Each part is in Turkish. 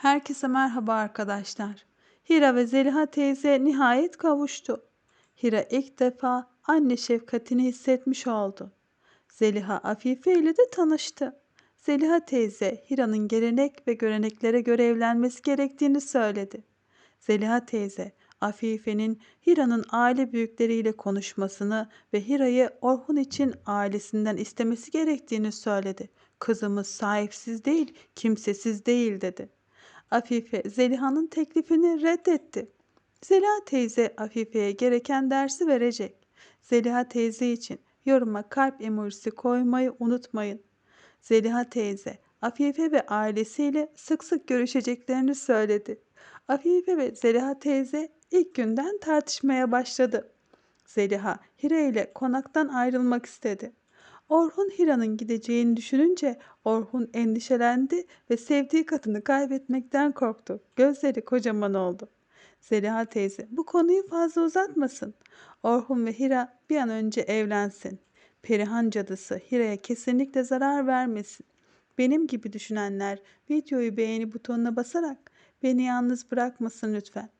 Herkese merhaba arkadaşlar. Hira ve Zeliha teyze nihayet kavuştu. Hira ilk defa anne şefkatini hissetmiş oldu. Zeliha Afife ile de tanıştı. Zeliha teyze Hira'nın gelenek ve göreneklere göre evlenmesi gerektiğini söyledi. Zeliha teyze Afife'nin Hira'nın aile büyükleriyle konuşmasını ve Hira'yı Orhun için ailesinden istemesi gerektiğini söyledi. Kızımız sahipsiz değil, kimsesiz değil dedi. Afife Zeliha'nın teklifini reddetti. Zeliha teyze Afife'ye gereken dersi verecek. Zeliha teyze için yoruma kalp emojisi koymayı unutmayın. Zeliha teyze Afife ve ailesiyle sık sık görüşeceklerini söyledi. Afife ve Zeliha teyze ilk günden tartışmaya başladı. Zeliha Hira ile konaktan ayrılmak istedi. Orhun Hira'nın gideceğini düşününce Orhun endişelendi ve sevdiği kadını kaybetmekten korktu. Gözleri kocaman oldu. Zeliha teyze bu konuyu fazla uzatmasın. Orhun ve Hira bir an önce evlensin. Perihan cadısı Hira'ya kesinlikle zarar vermesin. Benim gibi düşünenler videoyu beğeni butonuna basarak beni yalnız bırakmasın lütfen.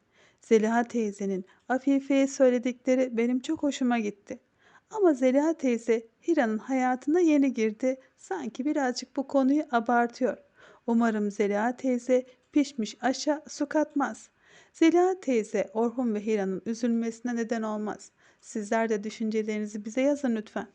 Zeliha teyzenin Afife'ye söyledikleri benim çok hoşuma gitti. Ama Zeliha teyze Hira'nın hayatına yeni girdi. Sanki birazcık bu konuyu abartıyor. Umarım Zeliha teyze pişmiş aşa su katmaz. Zeliha teyze Orhun ve Hira'nın üzülmesine neden olmaz. Sizler de düşüncelerinizi bize yazın lütfen.